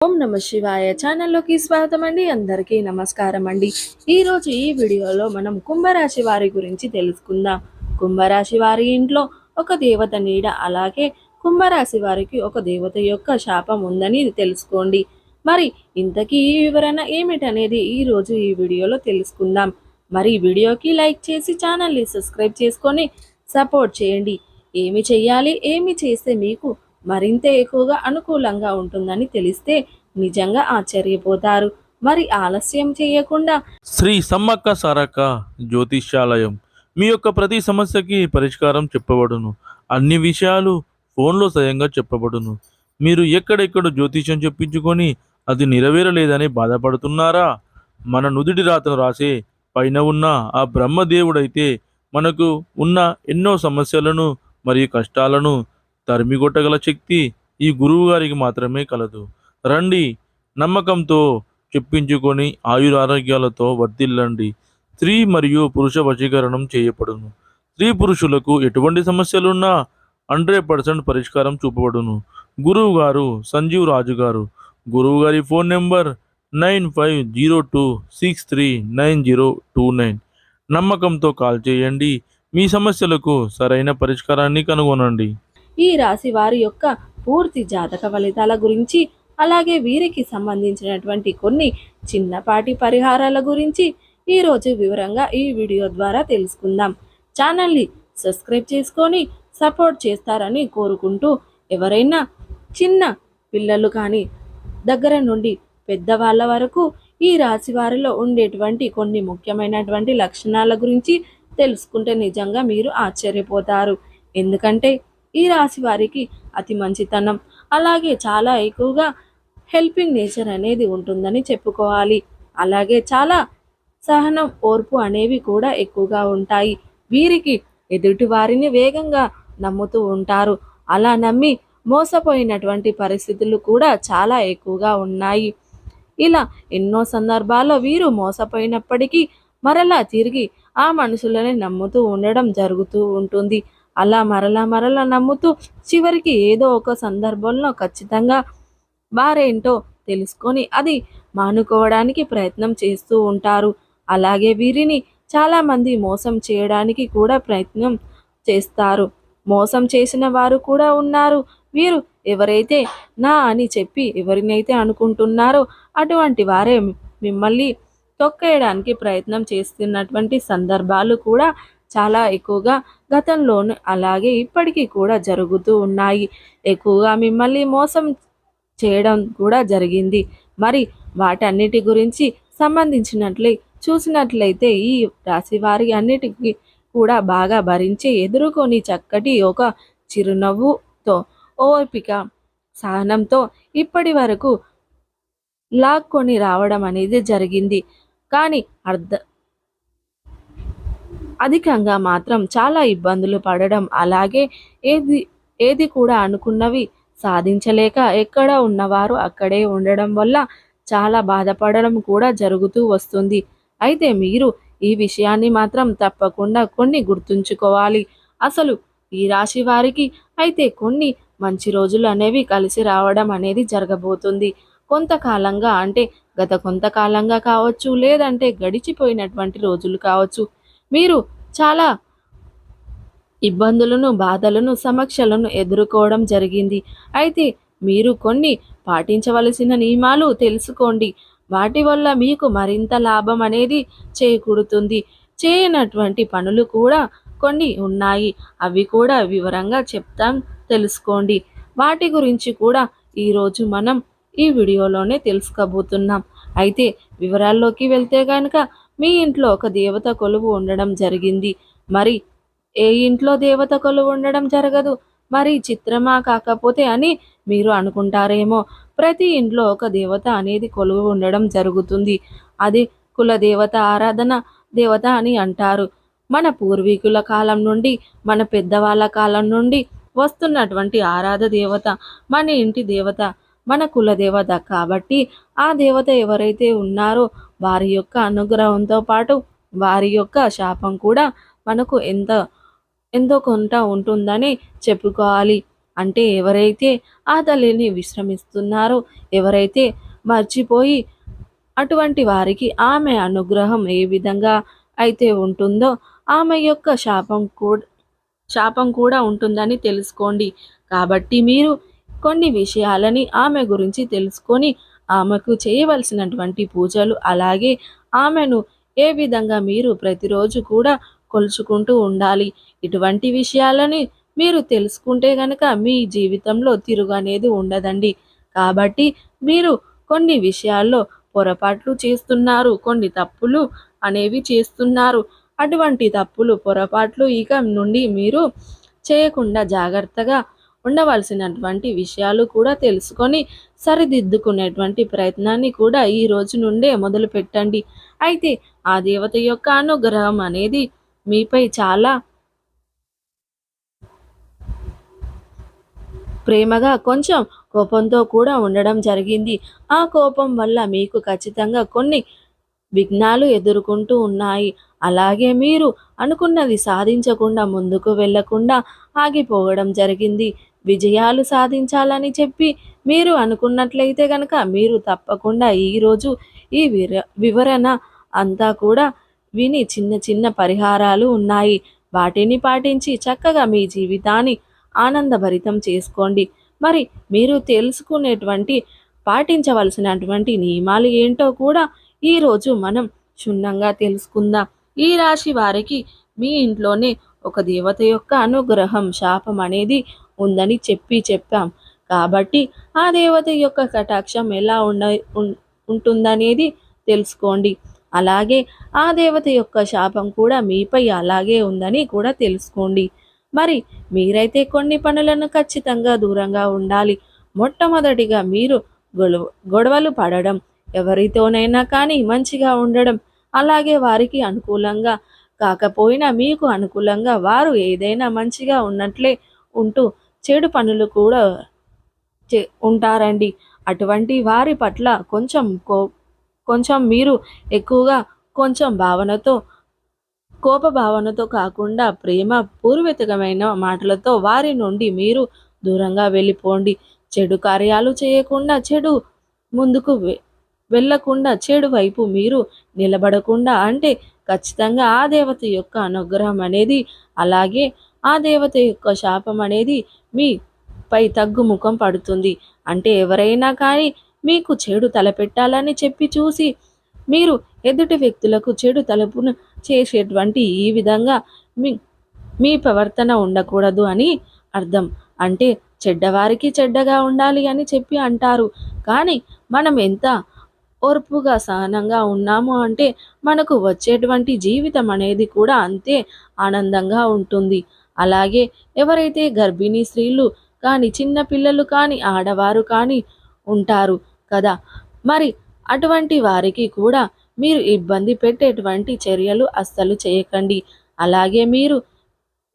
ఓం నమ శివాయ ఛానల్లోకి స్వాగతం అండి అందరికీ నమస్కారం అండి ఈరోజు ఈ వీడియోలో మనం కుంభరాశి వారి గురించి తెలుసుకుందాం. కుంభరాశి వారి ఇంట్లో ఒక దేవత నీడ అలాగే కుంభరాశి వారికి ఒక దేవత యొక్క శాపం ఉందని తెలుసుకోండి. మరి ఇంతకీ ఈ వివరణ ఏమిటనేది ఈరోజు ఈ వీడియోలో తెలుసుకుందాం. మరి వీడియోకి లైక్ చేసి ఛానల్ని సబ్స్క్రైబ్ చేసుకొని సపోర్ట్ చేయండి. ఏమి చెయ్యాలి ఏమి చేస్తే మీకు మరింత ఎక్కువగా అనుకూలంగా ఉంటుందని తెలిస్తే నిజంగా ఆశ్చర్యపోతారు. మరి ఆలస్యం చేయకుండా శ్రీ సమ్మక్క సారక్క జ్యోతిష్యాలయం మీ యొక్క ప్రతి సమస్యకి పరిష్కారం చెప్పబడును. అన్ని విషయాలు ఫోన్లో స్వయంగా చెప్పబడును. మీరు ఎక్కడెక్కడ జ్యోతిష్యం చెప్పించుకొని అది నెరవేరలేదని బాధపడుతున్నారా? మన నుదుటి రాతను రాసే పైన ఉన్న ఆ బ్రహ్మదేవుడైతే మనకు ఉన్న ఎన్నో సమస్యలను మరియు కష్టాలను తరిమిగొట్టగల శక్తి ఈ గురువు గారికి మాత్రమే కలదు. రండి నమ్మకంతో చెప్పించుకొని ఆయురారోగ్యాలతో వర్ధిల్లండి. స్త్రీ మరియు పురుష వశీకరణం చేయబడును. స్త్రీ పురుషులకు ఎటువంటి సమస్యలున్నా హండ్రెడ్ పర్సెంట్ పరిష్కారం చూపబడును. గురువు గారు సంజీవ్ రాజు గారు. గురువు గారి phone number nine five zero two six three nine zero two nine. నమ్మకంతో కాల్ చేయండి. మీ సమస్యలకు సరైన పరిష్కారాన్ని కనుగొనండి. ఈ రాశి వారి యొక్క పూర్తి జాతక ఫలితాల గురించి అలాగే వీరికి సంబంధించినటువంటి కొన్ని చిన్నపాటి పరిహారాల గురించి ఈరోజు వివరంగా ఈ వీడియో ద్వారా తెలుసుకుందాం. ఛానల్ని సబ్స్క్రైబ్ చేసుకొని సపోర్ట్ చేస్తారని కోరుకుంటూ ఎవరైనా చిన్న పిల్లలు కానీ దగ్గర నుండి పెద్దవాళ్ళ వరకు ఈ రాశి వారిలో ఉండేటువంటి కొన్ని ముఖ్యమైనటువంటి లక్షణాల గురించి తెలుసుకుంటే నిజంగా మీరు ఆశ్చర్యపోతారు. ఎందుకంటే ఈ రాశి వారికి అతి మంచితనం. అలాగే చాలా ఎక్కువగా హెల్పింగ్ నేచర్ అనేది ఉంటుందని చెప్పుకోవాలి. అలాగే చాలా సహనం ఓర్పు అనేవి కూడా ఎక్కువగా ఉంటాయి. వీరికి ఎదుటి వారిని వేగంగా నమ్ముతూ ఉంటారు. అలా నమ్మి మోసపోయినటువంటి పరిస్థితులు కూడా చాలా ఎక్కువగా ఉన్నాయి. ఇలా ఎన్నో సందర్భాల్లో వీరు మోసపోయినప్పటికీ మరలా తిరిగి ఆ మనుషులని నమ్ముతూ ఉండడం జరుగుతూ ఉంటుంది. అలా మరలా మరలా నమ్ముతూ చివరికి ఏదో ఒక సందర్భంలో ఖచ్చితంగా వారేంటో తెలుసుకొని అది మానుకోవడానికి ప్రయత్నం చేస్తూ ఉంటారు. అలాగే వీరిని చాలామంది మోసం చేయడానికి కూడా ప్రయత్నం చేస్తారు. మోసం చేసిన వారు కూడా ఉన్నారు. వీరు ఎవరైతే నా అని చెప్పి ఎవరినైతే అనుకుంటున్నారో అటువంటి వారే మిమ్మల్ని తొక్కేయడానికి ప్రయత్నం చేస్తున్నటువంటి సందర్భాలు కూడా చాలా ఎక్కువగా గతంలోను అలాగే ఇప్పటికీ కూడా జరుగుతూ ఉన్నాయి. ఎక్కువగా మిమ్మల్ని మోసం చేయడం కూడా జరిగింది. మరి వాటన్నిటి గురించి సంబంధించినట్లే చూసినట్లయితే ఈ రాశి వారి అన్నిటికీ కూడా బాగా భరించి ఎదుర్కొని చక్కటి ఒక చిరునవ్వుతో ఓపిక సహనంతో ఇప్పటి వరకు లాక్కొని రావడం అనేది జరిగింది. కానీ అర్ధ అధికంగా మాత్రం చాలా ఇబ్బందులు పడడం అలాగే ఏది ఏది కూడా అనుకున్నవి సాధించలేక ఎక్కడ ఉన్నవారు అక్కడే ఉండడం వల్ల చాలా బాధపడడం కూడా జరుగుతూ వస్తుంది. అయితే మీరు ఈ విషయాన్ని మాత్రం తప్పకుండా కొన్ని గుర్తుంచుకోవాలి. అసలు ఈ రాశి వారికి అయితే కొన్ని మంచి రోజులు అనేవి కలిసి రావడం అనేది జరగబోతుంది. కొంతకాలంగా అంటే గత కొంతకాలంగా కావచ్చు లేదంటే గడిచిపోయినటువంటి రోజులు కావచ్చు. మీరు చాలా ఇబ్బందులను బాధలను సమస్యలను ఎదుర్కోవడం జరిగింది. అయితే మీరు కొన్ని పాటించవలసిన నియమాలు తెలుసుకోండి. వాటి వల్ల మీకు మరింత లాభం అనేది చేకూరుతుంది. చేయనటువంటి పనులు కూడా కొన్ని ఉన్నాయి. అవి కూడా వివరంగా చెప్తాం తెలుసుకోండి. వాటి గురించి కూడా ఈరోజు మనం ఈ వీడియోలోనే తెలుసుకోబోతున్నాం. అయితే వివరాల్లోకి వెళ్తే కనుక మీ ఇంట్లో ఒక దేవత కొలువు ఉండడం జరిగింది. మరి ఏ ఇంట్లో దేవత కొలువు ఉండడం జరగదు? మరి చిత్రమా కాకపోతే అని మీరు అనుకుంటారేమో. ప్రతి ఇంట్లో ఒక దేవత అనేది కొలువు ఉండడం జరుగుతుంది. అది కుల దేవత ఆరాధన దేవత అని అంటారు. మన పూర్వీకుల కాలం నుండి మన పెద్దవాళ్ళ కాలం నుండి వస్తున్నటువంటి ఆరాధ దేవత మన ఇంటి దేవత మన కుల దేవత కాబట్టి ఆ దేవత ఎవరైతే ఉన్నారో వారి యొక్క అనుగ్రహంతో పాటు వారి యొక్క శాపం కూడా మనకు ఎంత ఎంతో కొంత ఉంటుందని చెప్పుకోవాలి. అంటే ఎవరైతే ఆ తల్లిని విశ్రమిస్తున్నారో ఎవరైతే మర్చిపోయి అటువంటి వారికి ఆమె అనుగ్రహం ఏ విధంగా అయితే ఉంటుందో ఆమె యొక్క శాపం కూడా శాపం కూడా ఉంటుందని తెలుసుకోండి. కాబట్టి మీరు కొన్ని విషయాలని ఆమె గురించి తెలుసుకొని ఆమెకు చేయవలసినటువంటి పూజలు అలాగే ఆమెను ఏ విధంగా మీరు ప్రతిరోజు కూడా కొలుచుకుంటూ ఉండాలి? ఇటువంటి విషయాలని మీరు తెలుసుకుంటే గనక మీ జీవితంలో తిరుగు అనేది ఉండదండి. కాబట్టి మీరు కొన్ని విషయాల్లో పొరపాట్లు చేస్తున్నారు కొన్ని తప్పులు అనేవి చేస్తున్నారు. అటువంటి తప్పులు పొరపాట్లు ఇక నుండి మీరు చేయకుండా జాగ్రత్తగా ఉండవలసినటువంటి విషయాలు కూడా తెలుసుకొని సరిదిద్దుకునేటువంటి ప్రయత్నాన్ని కూడా ఈ రోజు నుండే మొదలు పెట్టండి. అయితే ఆ దేవత యొక్క అనుగ్రహం అనేది మీపై చాలా ప్రేమగా కొంచెం కోపంతో కూడా ఉండడం జరిగింది. ఆ కోపం వల్ల మీకు ఖచ్చితంగా కొన్ని విఘ్నాలు ఎదుర్కొంటూ ఉన్నాయి. అలాగే మీరు అనుకున్నది సాధించకుండా ముందుకు వెళ్ళకుండా ఆగిపోవడం జరిగింది. విజయాలు సాధించాలని చెప్పి మీరు అనుకున్నట్లయితే కనుక మీరు తప్పకుండా ఈరోజు ఈ విర వివరణ అంతా కూడా విని చిన్న చిన్న పరిహారాలు ఉన్నాయి. వాటిని పాటించి చక్కగా మీ జీవితాన్ని ఆనందభరితం చేసుకోండి. మరి మీరు తెలుసుకునేటువంటి పాటించవలసినటువంటి నియమాలు ఏంటో కూడా ఈరోజు మనం క్షుణ్ణంగా తెలుసుకుందాం. ఈ రాశి వారికి మీ ఇంట్లోనే ఒక దేవత యొక్క అనుగ్రహం శాపం అనేది ఉందని చెప్పి చెప్పాం. కాబట్టి ఆ దేవత యొక్క కటాక్షం ఎలా ఉండ ఉం- ఉంటుందనేది తెలుసుకోండి. అలాగే ఆ దేవత యొక్క శాపం కూడా మీపై అలాగే ఉందని కూడా తెలుసుకోండి. మరి మీరైతే కొన్ని పనులను ఖచ్చితంగా దూరంగా ఉండాలి. మొట్టమొదటిగా మీరు గొడవ గొడవలు పడడం ఎవరితోనైనా కానీ మంచిగా ఉండడం అలాగే వారికి అనుకూలంగా కాకపోయినా మీకు అనుకూలంగా వారు ఏదైనా మంచిగా ఉన్నట్లే ఉంటూ చెడు పనులు కూడా చే ఉంటారండి. అటువంటి వారి పట్ల కొంచెం కో కొంచెం మీరు ఎక్కువగా కొంచెం భావనతో కోప భావనతో కాకుండా ప్రేమ పూర్వీతకమైన మాటలతో వారి నుండి మీరు దూరంగా వెళ్ళిపోండి. చెడు కార్యాలు చేయకుండా చెడు ముందుకు వె- వెళ్ళకుండా చెడు వైపు మీరు నిలబడకుండా అంటే ఖచ్చితంగా ఆ దేవత యొక్క అనుగ్రహం అనేది అలాగే ఆ దేవత యొక్క శాపం అనేది మీ పై తగ్గుముఖం పడుతుంది. అంటే ఎవరైనా కానీ మీకు చెడు తలపెట్టాలని చెప్పి చూసి మీరు ఎదుటి వ్యక్తులకు చెడు తలుపును చేసేటువంటి ఈ విధంగా మీ మీ ప్రవర్తన ఉండకూడదు అని అర్థం. అంటే చెడ్డవారికి చెడ్డగా ఉండాలి అని చెప్పి అంటారు. కానీ మనం ఎంత ఓర్పుగా సహనంగా ఉన్నాము అంటే మనకు వచ్చేటువంటి జీవితం అనేది కూడా అంతే ఆనందంగా ఉంటుంది. అలాగే ఎవరైతే గర్భిణీ స్త్రీలు కానీ చిన్న పిల్లలు కానీ ఆడవారు కానీ ఉంటారు కదా? మరి అటువంటి వారికి కూడా మీరు ఇబ్బంది పెట్టేటువంటి చర్యలు అస్సలు చేయకండి. అలాగే మీరు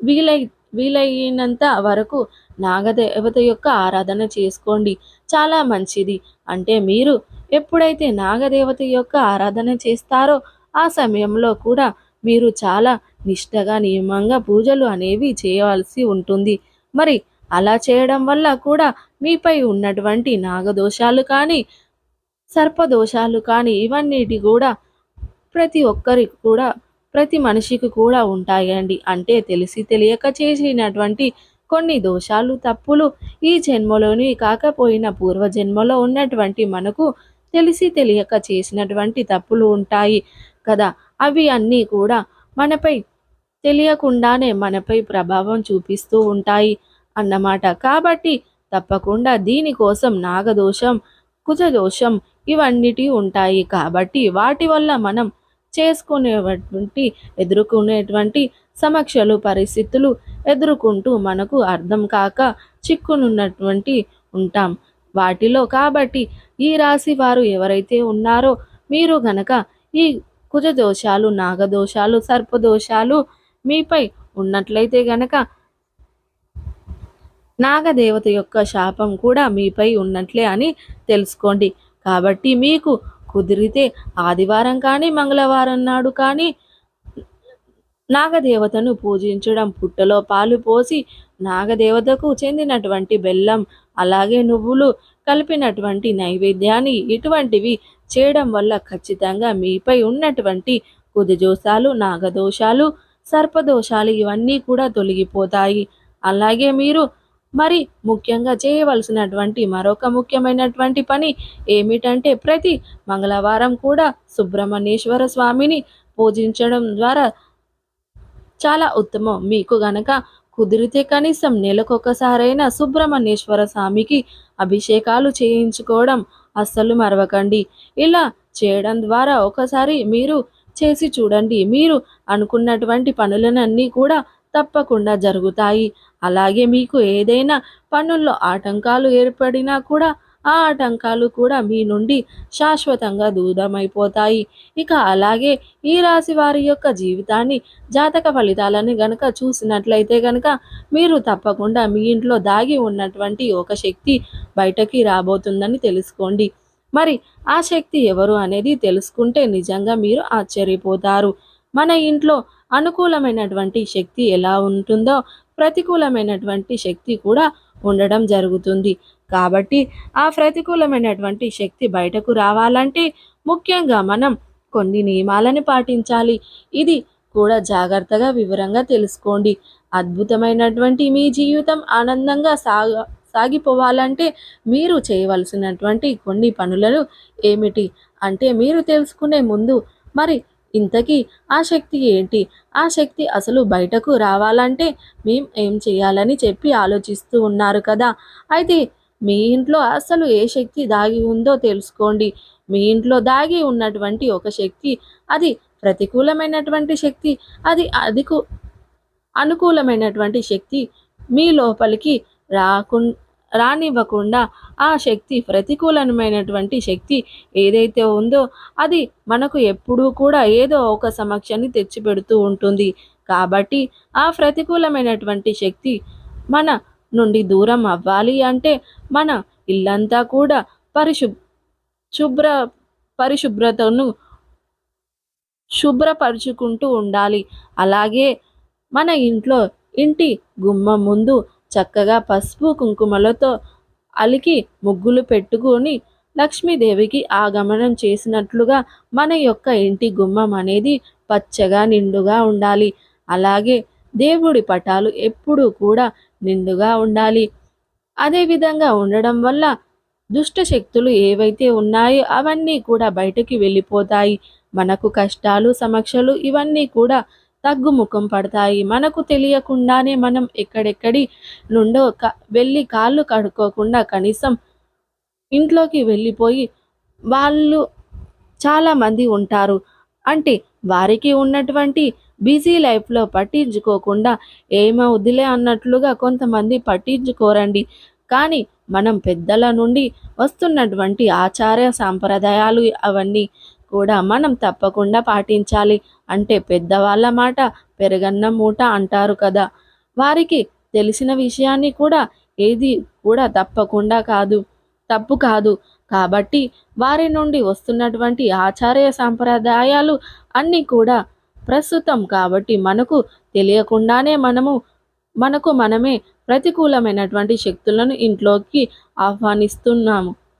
వీలై వీలైనంత వరకు నాగదేవత యొక్క ఆరాధన చేసుకోండి. చాలా మంచిది. అంటే మీరు ఎప్పుడైతే నాగదేవత యొక్క ఆరాధన చేస్తారో ఆ సమయంలో కూడా మీరు చాలా నిష్టగా నియమంగా పూజలు అనేవి చేయవలసి ఉంటుంది. మరి అలా చేయడం వల్ల కూడా మీపై ఉన్నటువంటి నాగదోషాలు కానీ సర్పదోషాలు కానీ ఇవన్నిటి కూడా ప్రతి ఒక్కరికి కూడా ప్రతి మనిషికి కూడా ఉంటాయండి. అంటే తెలిసి తెలియక చేసినటువంటి కొన్ని దోషాలు తప్పులు ఈ జన్మలోని కాకపోయినా పూర్వజన్మలో ఉన్నటువంటి మనకు తెలిసి తెలియక చేసినటువంటి తప్పులు ఉంటాయి కదా. అవి అన్నీ కూడా మనపై తెలియకుండానే మనపై ప్రభావం చూపిస్తూ ఉంటాయి అన్నమాట. కాబట్టి తప్పకుండా దీనికోసం నాగదోషం కుజదోషం ఇవన్నిటి ఉంటాయి. కాబట్టి వాటి వల్ల మనం చేసుకునేటువంటి ఎదుర్కొనేటువంటి సమక్షలు పరిస్థితులు ఎదుర్కొంటూ మనకు అర్థం కాక చిక్కునున్నటువంటి ఉంటాం వాటిలో. కాబట్టి ఈ రాశి వారు ఎవరైతే ఉన్నారో మీరు గనక ఈ కుజ దోషాలు నాగదోషాలు సర్పదోషాలు మీపై ఉన్నట్లయితే గనక నాగదేవత యొక్క శాపం కూడా మీపై ఉన్నట్లే అని తెలుసుకోండి. కాబట్టి మీకు కుదిరితే ఆదివారం కానీ మంగళవారం నాడు కానీ నాగదేవతను పూజించడం పుట్టలో పాలు పోసి నాగదేవతకు చెందినటువంటి బెల్లం అలాగే నువ్వులు కలిపినటువంటి నైవేద్యాన్ని ఇటువంటివి చేయడం వల్ల ఖచ్చితంగా మీపై ఉన్నటువంటి కుదిజోసాలు నాగదోషాలు సర్పదోషాలు ఇవన్నీ కూడా తొలగిపోతాయి. అలాగే మీరు మరి ముఖ్యంగా చేయవలసినటువంటి మరొక ముఖ్యమైనటువంటి పని ఏమిటంటే ప్రతి మంగళవారం కూడా సుబ్రహ్మణ్యేశ్వర స్వామిని పూజించడం ద్వారా చాలా ఉత్తమం. మీకు గనక కుదిరితే కనీసం నెలకొకసారైనా సుబ్రహ్మణ్యేశ్వర స్వామికి అభిషేకాలు చేయించుకోవడం అస్సలు మరవకండి. ఇలా చేయడం ద్వారా ఒకసారి మీరు చేసి చూడండి. మీరు అనుకున్నటువంటి పనులనన్నీ కూడా తప్పకుండా జరుగుతాయి. అలాగే మీకు ఏదైనా పనుల్లో ఆటంకాలు ఏర్పడినా కూడా ఆ ఆటంకాలు కూడా మీ నుండి శాశ్వతంగా దూరమైపోతాయి. ఇక అలాగే ఈ రాశి వారి యొక్క జీవితాన్ని జాతక ఫలితాలని గనక చూసినట్లయితే గనక మీరు తప్పకుండా మీ ఇంట్లో దాగి ఉన్నటువంటి ఒక శక్తి బయటకి రాబోతుందని తెలుసుకోండి. మరి ఆ శక్తి ఎవరు అనేది తెలుసుకుంటే నిజంగా మీరు ఆశ్చర్యపోతారు. మన ఇంట్లో అనుకూలమైనటువంటి శక్తి ఎలా ఉంటుందో ప్రతికూలమైనటువంటి శక్తి కూడా ఉండడం జరుగుతుంది. కాబట్టి ఆ ప్రతికూలమైనటువంటి శక్తి బయటకు రావాలంటే ముఖ్యంగా మనం కొన్ని నియమాలను పాటించాలి. ఇది కూడా జాగ్రత్తగా వివరంగా తెలుసుకోండి. అద్భుతమైనటువంటి మీ జీవితం ఆనందంగా సాగ సాగిపోవాలంటే మీరు చేయవలసినటువంటి కొన్ని పనులను ఏమిటి అంటే మీరు తెలుసుకునే ముందు మరి ఇంతకీ ఆ శక్తి ఏంటి? ఆ శక్తి అసలు బయటకు రావాలంటే మేం ఏం చేయాలని చెప్పి ఆలోచిస్తూ ఉన్నారు కదా. అయితే మీ ఇంట్లో అసలు ఏ శక్తి దాగి ఉందో తెలుసుకోండి. మీ ఇంట్లో దాగి ఉన్నటువంటి ఒక శక్తి అది ప్రతికూలమైనటువంటి శక్తి అది అదికు అనుకూలమైనటువంటి శక్తి మీ లోపలికి రాకు రానివ్వకుండా ఆ శక్తి ప్రతికూలమైనటువంటి శక్తి ఏదైతే ఉందో అది మనకు ఎప్పుడూ కూడా ఏదో ఒక సమస్యని తెచ్చిపెడుతూ ఉంటుంది. కాబట్టి ఆ ప్రతికూలమైనటువంటి శక్తి మన నుండి దూరం అవ్వాలి అంటే మన ఇల్లంతా కూడా పరిశు శుభ్ర పరిశుభ్రతను శుభ్రపరుచుకుంటూ ఉండాలి. అలాగే మన ఇంట్లో ఇంటి గుమ్మం ముందు చక్కగా పసుపు కుంకుమలతో అలికి ముగ్గులు పెట్టుకొని లక్ష్మీదేవికి ఆగమనం చేసినట్లుగా మన యొక్క ఇంటి గుమ్మం అనేది పచ్చగా నిండుగా ఉండాలి. అలాగే దేవుడి పటాలు ఎప్పుడూ కూడా నిండుగా ఉండాలి. అదేవిధంగా ఉండడం వల్ల దుష్ట శక్తులు ఏవైతే ఉన్నాయో అవన్నీ కూడా బయటకి వెళ్ళిపోతాయి. మనకు కష్టాలు సమక్షలు ఇవన్నీ కూడా తగ్గుముఖం పడతాయి. మనకు తెలియకుండానే మనం ఎక్కడెక్కడి నుండో క వెళ్ళి కాళ్ళు కడుక్కోకుండా కనీసం ఇంట్లోకి వెళ్ళిపోయి వాళ్ళు చాలామంది ఉంటారు. అంటే వారికి ఉన్నటువంటి బిజీ లైఫ్లో పట్టించుకోకుండా ఏమవుద్దిలే అన్నట్లుగా కొంతమంది పట్టించుకోరండి. కానీ మనం పెద్దల నుండి వస్తున్నటువంటి ఆచార సాంప్రదాయాలు అవన్నీ కూడా మనం తప్పకుండా పాటించాలి. అంటే పెద్దవాళ్ళ మాట పెరగన్న మూట అంటారు కదా. వారికి తెలిసిన విషయాన్ని కూడా ఏది కూడా తప్పకుండా కాదు తప్పు కాదు. కాబట్టి వారి నుండి వస్తున్నటువంటి ఆచార్య సాంప్రదాయాలు అన్నీ కూడా ప్రస్తుతం కాబట్టి మనకు తెలియకుండానే మనము మనకు మనమే ప్రతికూలమైనటువంటి శక్తులను ఇంట్లోకి ఆహ్వానిస్తున్నాము.